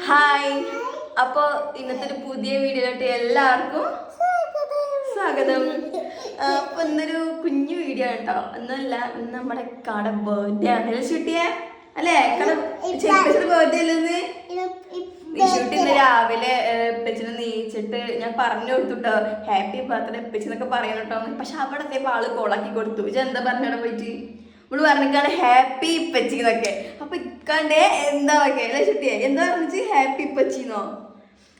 Hi. അപ്പോ ഇന്നത്തെ ഒരു പുതിയ വീഡിയോയിലോട്ട് എല്ലാവർക്കും സ്വാഗതം. അപ്പൊ ഇന്നൊരു കുഞ്ഞു വീഡിയോ കേട്ടോ ഒന്നുമല്ല ഇന്ന് നമ്മുടെ കട ബർത്ത്ഡേ ആണ്. ഷൂട്ടിയെ? അല്ലേ? കട ചേച്ചിയുടെ ബർത്ത്ഡേ അല്ലെന്ന് ഷൂട്ട് ഇന്ന് രാവിലെ എപ്പച്ചിനെ നീച്ചിട്ട് ഞാൻ പറഞ്ഞു കൊടുത്തുട്ടോ. ഹാപ്പി ബർത്ത്ഡേ എപ്പച്ചെന്നൊക്കെ പറയണം കേട്ടോ. പക്ഷെ അവിടെ ഇപ്പൊ ആൾ കോളാക്കി കൊടുത്തു. എന്താ പറഞ്ഞവിടെ പോയിട്ട്? നമ്മൾ പറഞ്ഞിട്ടാണ് ഹാപ്പി ഇപ്പച്ചി എന്നൊക്കെ. അപ്പൊ ഇക്കാണ്ടേ എന്താ ഒക്കെ? അല്ലേ ചുട്ടിയെ എന്താ പറഞ്ഞു ഹാപ്പി ഇപ്പച്ചിന്നോ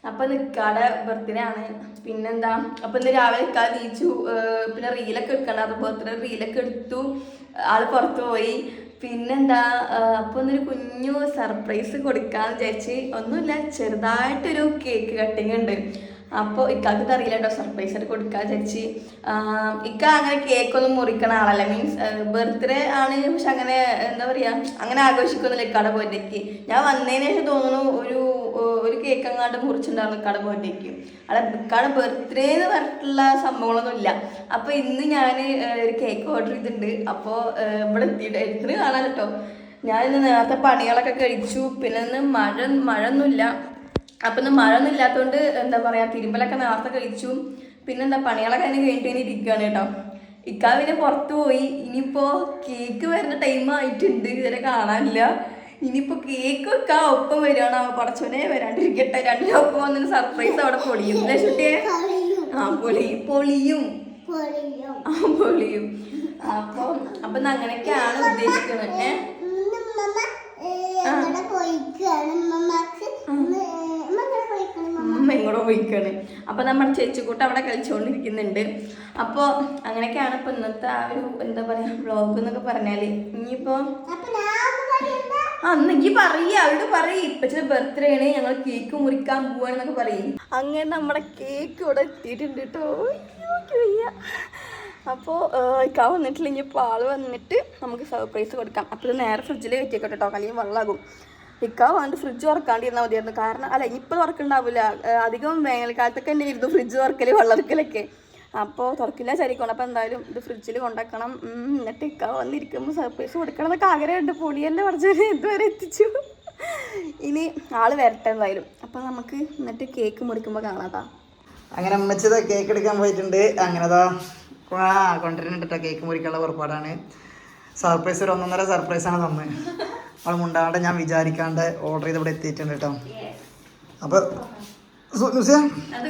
അപ്പൊ നിക്കാടെ ബർത്ത്ഡേ ആണ് പിന്നെന്താ? അപ്പൊ ഇന്ന് രാവിലെ നിൽക്കാതെ ഏർ പിന്നെ റീലൊക്കെ എടുക്കണം. ബർത്ത്ഡേ റീലൊക്കെ എടുത്തു. ആൾ പുറത്തു പോയി. പിന്നെന്താ? അപ്പൊ ഒന്നൊരു കുഞ്ഞു സർപ്രൈസ് കൊടുക്കാന്ന് വിചാരിച്ച്. ഒന്നുമില്ല ചെറുതായിട്ടൊരു കേക്ക് കട്ടിങ് ഉണ്ട്. അപ്പോൾ ഇക്കാക്ക് അറിയില്ല കേട്ടോ സർപ്രൈസ് ആയിട്ട് കൊടുക്കാൻ ആഹ് ഇക്ക അങ്ങനെ കേക്ക് ഒന്നും മുറിക്കണ ആളല്ല. മീൻസ് ബർത്ത്ഡേ ആണ് പക്ഷെ അങ്ങനെ എന്താ പറയാ അങ്ങനെ ആഘോഷിക്കുന്നില്ല ഇക്കാടെ പോയിട്ടേക്ക് ഞാൻ വന്നതിന് ശേഷം തോന്നുന്നു ഒരു ഒരു കേക്ക് അങ്ങാണ്ട് മുറിച്ചിട്ടുണ്ടായിരുന്നു ഇക്കാടെ പോയിട്ടേക്ക് അവിടെ ഇക്കാടെ ബർത്ത്ഡേ എന്ന് പറഞ്ഞിട്ടുള്ള സംഭവങ്ങളൊന്നും ഇല്ല. അപ്പൊ ഇന്ന് ഞാൻ ഒരു കേക്ക് ഓർഡർ ചെയ്തിട്ടുണ്ട്. അപ്പോൾ ഇവിടെ എത്തിയിട്ട് എടുത്തിട്ട് കാണാൻ കേട്ടോ. ഞാൻ ഇന്ന് നേരത്തെ പണികളൊക്കെ കഴിച്ചു. പിന്നെ ഇന്ന് മഴ മഴയൊന്നുമില്ല. അപ്പൊ ഇന്ന് മഴ ഒന്നും ഇല്ലാത്തതുകൊണ്ട് എന്താ പറയാ തിരുമ്പലൊക്കെ നേരത്തെ കഴിച്ചു പിന്നെന്താ പണികളൊക്കെ അതിന് കഴിഞ്ഞിട്ട് ഇരിക്കുകയാണ് കേട്ടോ. ഇക്കാ പിന്നെ പുറത്തു പോയി. ഇനിയിപ്പോ കേക്ക് വരുന്ന ടൈം ആയിട്ടുണ്ട്. ഇതുവരെ കാണാനില്ല. ഇനിയിപ്പോ കേക്ക് വെക്കാ ഒപ്പം വരികയാണ്. ആ പടച്ചോനെ വരാണ്ടിരിക്കട്ടെ. രണ്ടിനും ഒപ്പം വന്നൊരു സർപ്രൈസ് അവിടെ പൊളിയും. അല്ലേ ചുട്ടിയെ ആ പൊളിയും. പൊളിയും. ആ പൊളിയും. അപ്പൊ അപ്പൊ അങ്ങനെയൊക്കെയാണ് ഉദ്ദേശിക്കുന്നത് ഏഹ് അമ്മ പോയിക്കാണ്. അപ്പൊ നമ്മുടെ ചേച്ചിക്കൂട്ട് അവിടെ കളിച്ചുകൊണ്ടിരിക്കുന്നുണ്ട് അപ്പോൾ അങ്ങനെയൊക്കെയാണ് ഇപ്പൊ ഇന്നത്തെ ആ ഒരു എന്താ പറയാ വ്ളോഗ് എന്നൊക്കെ പറഞ്ഞാൽ. ഇനിയിപ്പോ അന്ന് ഈ പറയ അവരോട് പറയും. ചില ബർത്ത്ഡേ ആണ്. ഞങ്ങൾ കേക്ക് മുറിക്കാൻ പോവാണെന്നൊക്കെ പറയും. അങ്ങനെ നമ്മുടെ കേക്ക് ഇവിടെ എത്തിയിട്ടുണ്ട് കേട്ടോ അപ്പോ അപ്പോൾ ഇക്കാ വന്നിട്ടില്ല. ഇനിയിപ്പോ ആൾ വന്നിട്ട് നമുക്ക് സർപ്രൈസ് കൊടുക്കാം. അപ്പോൾ നേരെ ഫ്രിഡ്ജിൽ വെച്ചേക്കട്ടെ കേട്ടോ അല്ലെങ്കിൽ വെള്ളമാകും ഇക്ക വേണ്ടി ഫ്രിഡ്ജ് തുറക്കാണ്ട് ഇരുന്നാൽ മതിയായിരുന്നു. കാരണം അല്ല ഇനിയിപ്പോൾ തുറക്കുണ്ടാവില്ല അധികം വേനൽക്കാലത്തൊക്കെ തന്നെ ഇരുന്നു ഫ്രിഡ്ജ് തുറക്കൽ വെള്ളറക്കലൊക്കെ അപ്പോൾ തുറക്കില്ല ശരിക്കണം അപ്പോൾ എന്തായാലും ഇത് ഫ്രിഡ്ജിൽ കൊണ്ടാക്കണം. എന്നിട്ട് ഇക്ക വന്നിരിക്കുമ്പോൾ സർപ്രൈസ് കൊടുക്കണം എന്നൊക്കെ ആഗ്രഹമുണ്ട് പൊളിയല്ലേ പറഞ്ഞത് ഇതുവരെ എത്തിച്ചു. ഇനി ആൾ വരട്ടെ എന്തായാലും. അപ്പോൾ നമുക്ക് എന്നിട്ട് കേക്ക് മുറിക്കുമ്പോൾ കാണാതാ അങ്ങനെ അമ്മച്ചത് കേക്ക് എടുക്കാൻ പോയിട്ടുണ്ട്. അങ്ങനെതാ കൊണ്ടുവരുന്നുണ്ട് കേക്ക് മുറിക്കാനുള്ള പുറപ്പാടാണ്. സർപ്രൈസ് ഒരു ഒന്നൊന്നര സർപ്രൈസ് ആണ് തന്നെ. അവൾ മുണ്ടാണ്ട് ഞാൻ വിചാരിക്കാണ്ട് ഓർഡർ ചെയ്ത് ഇവിടെ എത്തിയിട്ടുണ്ട് കേട്ടോ അപ്പൊ സു- നുസിയ,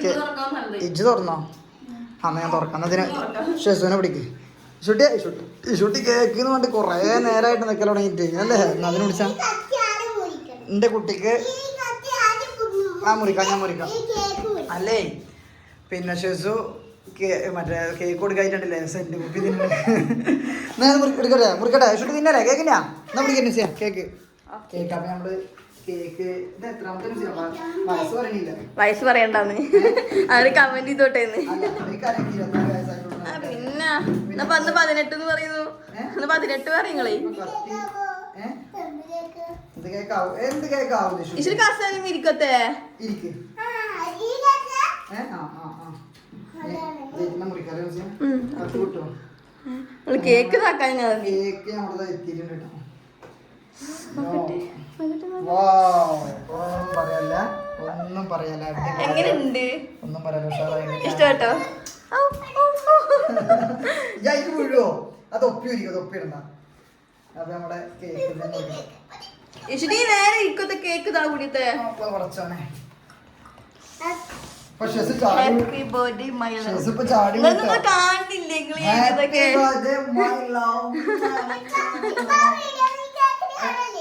കേ- ഇജ്ജ് തുറന്നോ? അന്ന് ഞാൻ തുറക്കാം. അതിന് ഷെസുവിനെ പിടിക്ക്. ഷുട്ടി ഷുട്ടി കേക്ക് എന്ന് പറഞ്ഞിട്ട് കുറേ നേരമായിട്ട് നിൽക്കൽ തുടങ്ങിയിട്ട്. അല്ലേ അതിന് വിളിച്ചാ? എന്റെ കുട്ടിക്ക് ആ മുറിക്കാം ഞാൻ മുറിക്കാം. അല്ലേ? പിന്നെ ഷെസു മറ്റേ കേക്ക് കൊടുക്കായിട്ടുണ്ടല്ലേ സെന്റ് കുപ്പി തിന്നു ഞാൻ എടുക്കട്ടെ? മുറിക്കട്ടെ? ഷുട്ടി തിന്നല്ലേ കേക്കിനാ എന്നാ പിടിക്കാൻ നുസിയ കേക്ക് കേക്ക് അപ്പൊ നമ്മൾ കേക്ക് ഇത് എത്രാമത്തെ നുസിയ വയസ്സ് പറയണില്ല? വയസ്സ് പറയണ്ടെന്ന്. അവർ കമന്റ് ചെയ്തോട്ടെ പിന്നെ. അന്ന് പതിനെട്ട് എന്ന് പറയുന്നു അന്ന് പതിനെട്ട് പറയുങ്ങളേ ഇച്ചിരി കസാലും ഇരിക്കത്തെ ഇരിക്ക്. കേക്ക് താക്കാൻ കേക്ക് നമ്മുടെ എത്തിയിട്ടുണ്ട് കേട്ടോ. പറയല്ല. ഒന്നും പറയല്ല. എങ്ങനെയുണ്ട്? ഒന്നും പറയല്ല. ഇഷ്ടപ്പെട്ടോ? ഞാൻ ഇത് വീഴുവോ അത് ഒപ്പി ഒരിക്കും അത് ഒപ്പി ഇടണ്ട. അപ്പൊ നമ്മുടെ കേക്ക് നേരെ ഇരിക്കത്തെ കേക്ക് താ കൂടിയത്തെ. ചാടി ഹാപ്പി ബർത്ത്ഡേ മൈ നിങ്ങൾ കാണില്ലേ ഇതൊക്കെ love.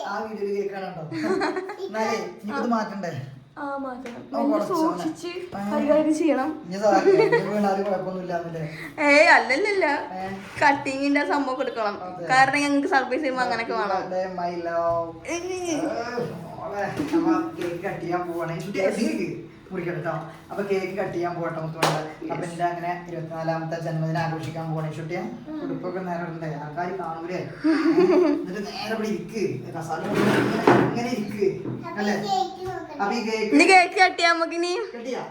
ആ വീഡിയോയിൽ കേൾക്കാനുണ്ടോ? എന്നാലേ മാറ്റണ്ടേ. സൂക്ഷിച്ച് കൈകാര്യം ചെയ്യണം. അല്ലല്ലല്ല. കട്ടിങ്ങിന്റെ സംഭവം കൊടുക്കണം കാരണം ഞങ്ങൾക്ക് സർവീസ് ചെയ്യുമ്പോ അങ്ങനൊക്കെ വേണം. Birthday, my മുറിക്കണം കേട്ടോ അപ്പൊ കേക്ക് കട്ട് ചെയ്യാൻ പോകട്ടെ മുത്തുകൊണ്ട് അപ്പൊ എന്റെ അങ്ങനെ ഇരുപത്തിനാലാമത്തെ ജന്മദിനം ആഘോഷിക്കാൻ പോകണേ ചുട്ടിയാ ഉടുപ്പൊക്കെ നേരെ ഉണ്ടേ ആൾക്കാർ കാണൂലേ? എന്നിട്ട് നേരെ ഇവിടെ ഇരിക്ക്. കസാല ഇങ്ങനെ ഇരിക്ക്. അല്ലേ? അപ്പൊ ഈ കേക്ക് കേക്ക് കട്ടിയാ നമുക്ക് ഇനി കെട്ടിയാ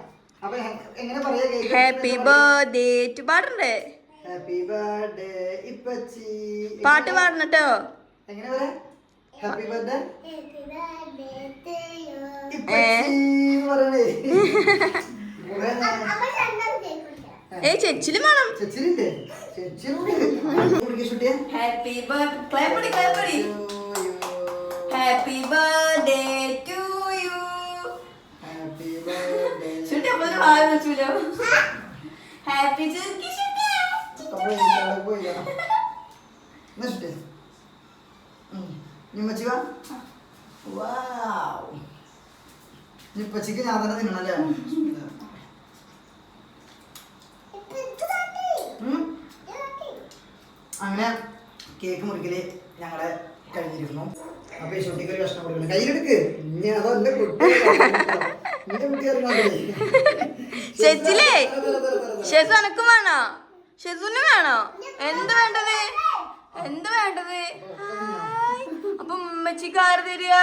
അപ്പൊ എങ്ങനെ പറയാ കേക്ക് ഹാപ്പി ബർത്ത്ഡേ ടു പാടണ്ടേ? ഹാപ്പി ബർത്ത്ഡേ ഇപ്പച്ചി. പാട്ട് പാടണട്ടോ എങ്ങനെ പറയാ? ഹാപ്പി ബർത്ത്ഡേ ഏയ് ചെച്ചിലും വേണം happy birthday happy birthday to you happy birthday ചുട്ടി അപ്പൊ ഹായ് വെച്ചൂലോ? ഹാപ്പി ചെറുക്കി അപ്പോൾ അവിടെ പോയില്ല. എന്നാ ഷുട്ടിയെ നിമ്മച്ചി വാ വാവ്. നിപ്പച്ചിക്ക് ഞാൻ തന്നെ തിന്നണല്ലേ അങ്ങനെ കേക്ക് മുറിക്കൽ ഞങ്ങളെ കഴിഞ്ഞിരിക്കുന്നു അപ്പൊ ഈ ഷുട്ടിക്ക് ഒരു കഷ്ണം കൊടുക്കണം. കയ്യിലെടുക്ക്. ഇനി അതല്ല കുട്ടി എന്റെ കുട്ടി ചെച്ചിലേ ഷെസു എനക്കും വേണോ? ഷെസുന് വേണോ? എന്ത് വേണ്ടത്? എന്ത് വേണ്ടത്. അപ്പൊ തരിക.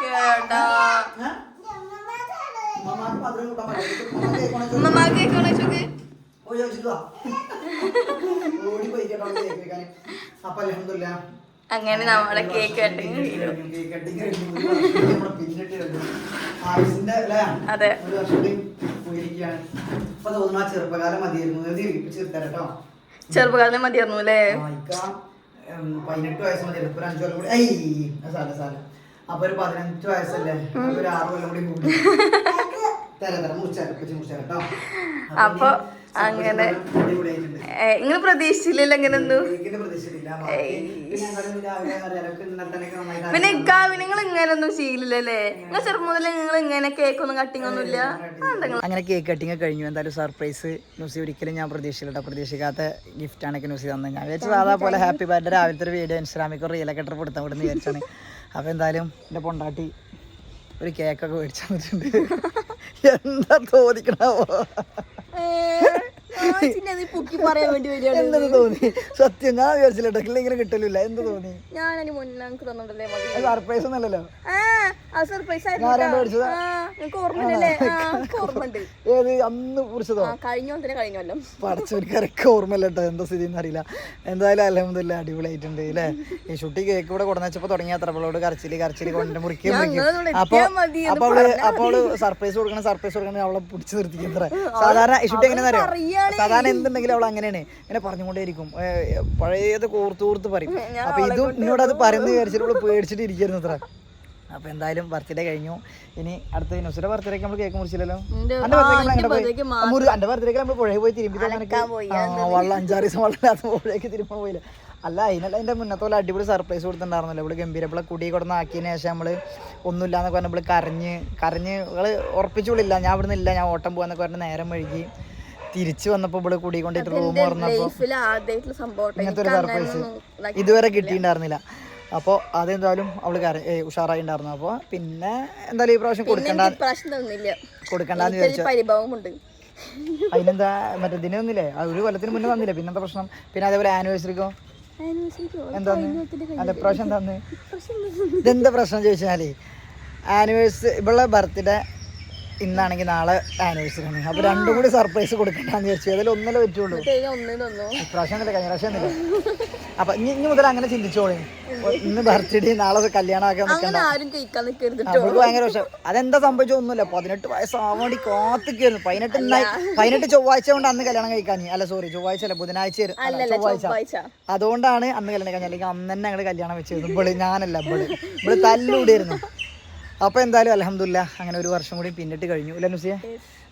കേട്ടാ. അലഹമില്ല അങ്ങനെ നമ്മളെ കേക്ക് കട്ടിങ് അതെ. ചെറുപ്പകാലം മതിയായിരുന്നു. അല്ലേ? പതിനെട്ട് വയസ്സ് മതി. ഇപ്പൊ അഞ്ചു കൊല്ലം കൂടി ഐ സാല സാല അപ്പൊ ഒരു പതിനഞ്ച് വയസ്സല്ലേ? ഒരു ആറ് കൊല്ലം കൂടി കൂടി. തരാം തരാം. മുറിച്ചാൽ മുറിച്ചാൽ കേട്ടോ അപ്പൊ അങ്ങനെ. നിങ്ങൾ പ്രതീക്ഷിച്ചില്ലല്ലോ അങ്ങനെയൊന്നും നന്നായിട്ട് പിന്നെ ഇക്കാവ് നിങ്ങൾ ഇങ്ങനെയൊന്നും ശീലില്ലല്ലേ? നിങ്ങൾ ചെറു മുതൽ നിങ്ങൾ ഇങ്ങനെ കേക്ക് ഒന്നും കട്ടിങ് ഒന്നും ഇല്ല അങ്ങനെ കേക്ക് കട്ടിങ് കഴിഞ്ഞു. എന്തായാലും സർപ്രൈസ് ന്യൂസി ഒരിക്കലും ഞാൻ പ്രതീക്ഷിച്ചില്ല പ്രതീക്ഷിക്കാത്ത ഗിഫ്റ്റ് ആണ് ന്യൂസി തന്നെ ഞാൻ വിചാരിച്ചു സാധാ പോലെ ഹാപ്പി ബർത്ത്ഡേ രാവിലത്തെ ഒരു വീഡിയോ ഇൻസ്റ്റാഗ്രാമിൽ ഒക്കെ ഇട്ട് കൊടുത്താൽ നിന്ന് വിചാരിച്ചാണ്. അപ്പോൾ എന്തായാലും എന്റെ പൊണ്ടാട്ടി ഒരു കേക്കൊക്കെ മേടിച്ചു തന്നിട്ടുണ്ട് എന്താ തോന്നിക്കണാവോ എന്തെന്ന് തോന്നി? സത്യം ഞാൻ വിചാരിച്ചില്ല ഇങ്ങനെ കിട്ടലില്ല. എന്ത് തോന്നി? മുന്നേ തന്നിട്ടല്ലേ സർപ്രൈസ് ഒന്നല്ലല്ലോ സർപ്രൈസ് ഏത് അന്ന് കുറിച്ചതോ? പടച്ചവർക്കൊക്കെ ഓർമ്മയില്ല കേട്ടോ എന്താ സ്ഥിതി എന്നറിയില്ല. എന്തായാലും അലഹമില്ല അടിപൊളിയായിട്ടുണ്ട് അല്ലേ ഈ ഷുട്ടി കേക്ക് ഇവിടെ കൊണ്ടുവച്ചപ്പോ തുടങ്ങിയ അത്രപ്പളോട് കരച്ചിൽ കരച്ചിൽ കൊണ്ട് മുറിക്കും. അപ്പൊ അപ്പൊ അവൾ അപ്പൊ അവൾ സർപ്രൈസ് കൊടുക്കണം സർപ്രൈസ് കൊടുക്കണം അവളെ പിടിച്ചു നിർത്തിക്കുന്നത്ര സാധാരണ ഈ ഷുട്ടി എങ്ങനെ അറിയാം അറിയാണേ. സാധാരണ എന്തുണ്ടെങ്കിലും അവൾ അങ്ങനെയാണ്. ഇങ്ങനെ പറഞ്ഞുകൊണ്ടേയിരിക്കും. പഴയത് കോർത്ത് കോർത്ത് പറയും. അപ്പൊ ഇതും എന്നോട് അത് പറയുന്നത് വിചാരിച്ചിട്ട് അവൾ പേടിച്ചിട്ട് ഇരിക്കുന്നു അത്ര അപ്പൊ എന്തായാലും ബർത്ത്ഡേ കഴിഞ്ഞു. ഇനി അടുത്ത നുസിന്റെ ബർത്ത്ഡേക്ക് നമ്മൾ കേക്ക് മുറിച്ചില്ലല്ലോ? എന്റെ- ബർത്ത്ഡേക്ക് നമ്മൾ പുഴയിൽ പോയി തിരുമ്പി വെള്ളം അഞ്ചാറ് ദിവസം വെള്ളമില്ലാത്ത പുഴയ്ക്ക് തിരുമ്പാൻ പോയില്ല. അല്ല അതിനല്ല അതിന്റെ മുന്നത്തെ പോലെ അടിപൊളി സർപ്രൈസ് കൊടുത്തിട്ടുണ്ടായിരുന്നല്ലോ. ഇവിടെ ഗംഭീര ഇവിടെ കുടി കൊടുന്ന് ആക്കിയതിന് ശേഷം നമ്മൾ ഒന്നുമില്ല എന്നൊക്കെ പറഞ്ഞ നമ്മൾ കരഞ്ഞ് കരഞ്ഞ് ഉറപ്പിച്ചുള്ളില്ല ഞാൻ ഇവിടെ നിന്നില്ല ഞാൻ ഓട്ടം പോകാന്നൊക്കെ പറഞ്ഞ് നേരം വഴുകി തിരിച്ചു വന്നപ്പോ ഇവിടെ കൂടിക്കൊണ്ടിട്ട് കൊണ്ടിട്ട് റൂം തുറന്നപ്പോ ഇങ്ങനത്തെ ഒരു സർപ്രൈസ് ഇതുവരെ കിട്ടിയിട്ടുണ്ടായിരുന്നില്ല. അപ്പോൾ അതെന്തായാലും അവൾ ഉഷാറായി ഉണ്ടായിരുന്നു അപ്പോൾ പിന്നെ എന്തായാലും ഈ പ്രാവശ്യം കൊടുക്കണ്ട തന്നില്ല കൊടുക്കണ്ടെന്ന് വിചാരിച്ചു. അതിനെന്താ മറ്റേ ഇതിനൊന്നുമില്ലേ ആ ഒരു കൊല്ലത്തിന് മുന്നേ വന്നില്ലേ? പിന്നെന്താ പ്രശ്നം? പിന്നെ അതേപോലെ ആനിവേഴ്സറിക്കോ എന്താന്ന്? അല്ല ഇപ്രാവശ്യം എന്താന്ന്? ഇതെന്താ പ്രശ്നം ചോദിച്ചാലേ ആനിവേഴ്സറി ഇവളെ ബർത്ത്ഡേ ഇന്നാണെങ്കിൽ നാളെ ആനിവേഴ്സറി ആണ്. അപ്പൊ രണ്ടും കൂടി സർപ്രൈസ് കൊടുക്കണ്ടെന്ന് വിചാരിച്ചു. അതിൽ ഒന്നല്ലേ പറ്റുള്ളൂ. ഇപ്രാവശ്യം ഒന്നുമില്ല കഴിഞ്ഞ പ്രാവശ്യം ഒന്നുമില്ല അപ്പൊ ഇനി ഇനി മുതൽ അങ്ങനെ ചിന്തിച്ചോളൂ. ഇന്ന് ബർത്ത്ഡേ നാളെ കല്യാണം ആക്കാൻ നിൽക്കണ്ട ആരും കഴിക്കാൻ നിൽക്കരുത് അവൾക്ക് ഭയങ്കര പക്ഷെ അതെന്താ സംഭവിച്ചോ ഒന്നുമില്ല. പതിനെട്ട് വയസ്സാവാൻ വേണ്ടി കാത്തിക്കായിരുന്നു പതിനെട്ട് പതിനെട്ട് ചൊവ്വാഴ്ച കൊണ്ട് അന്ന് കല്യാണം കഴിക്കാൻ. അല്ല സോറി ചൊവ്വാഴ്ച അല്ല ബുധനാഴ്ച അല്ല, ചൊവ്വാഴ്ച. ചൊവ്വാഴ്ച. അതുകൊണ്ടാണ് അന്ന് കല്യാണം കഴിഞ്ഞ അല്ലെങ്കിൽ അന്ന് തന്നെ ഞങ്ങൾ കല്യാണം വെച്ചിരുന്നു ഇവൾ ഞാനല്ല ഇവൾ. ഇവൾ തല്ലൂടിയായിരുന്നു അപ്പൊ എന്തായാലും അലഹമില്ല അങ്ങനെ ഒരു വർഷം കൂടി പിന്നിട്ട് കഴിഞ്ഞു. അല്ലേ നുസിയ?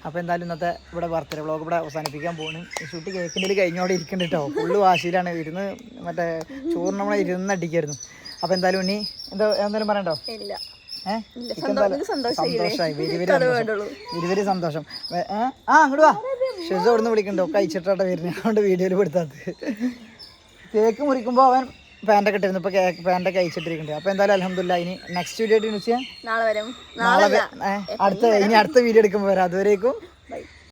അപ്പൊ എന്തായാലും ഇന്നത്തെ ഇവിടെ ബർത്ത്ഡേ വ്ളോഗ് ഇവിടെ അവസാനിപ്പിക്കാൻ പോകുന്നു ഷൂട്ട് കേക്കിന്റെ കഴിഞ്ഞോടെ ഇരിക്കുന്നുണ്ട് കേട്ടോ ഫുള്ള് വാശിയിലാണ്. ഇരുന്ന് മറ്റേ ചോറ് നമ്മളെ ഇരുന്ന് അടിക്കായിരുന്നു. അപ്പൊ എന്തായാലും ഉണ്ണി എന്താ എന്തായാലും പറയണ്ടോ? ഇല്ല. ഇല്ല, സന്തോഷം-? സന്തോഷമായി ആ അങ്ങോട്ട് വാ. ഷെസ് അവിടുന്ന് വിളിക്കണ്ടോ കഴിച്ചിട്ടാട്ടെ വരുന്നത് അതുകൊണ്ട് വീഡിയോയിൽ പെടുത്താത്തത്. കേക്ക് മുറിക്കുമ്പോൾ അവൻ പാന്റൊക്കെ ഇട്ടിരുന്നു. ഇപ്പോൾ കേക്ക് പാന്റൊക്കെ അയച്ചിട്ടിരിക്കുന്നുണ്ട് അപ്പോൾ എന്തായാലും അലഹമില്ല ഇനി നെക്സ്റ്റ് വീഡിയോ ആയിട്ട് നാളെ വരും. നാളെ അടുത്ത ഇനി അടുത്ത വീഡിയോ എടുക്കുമ്പോൾ വരാം. അതുവരേക്കും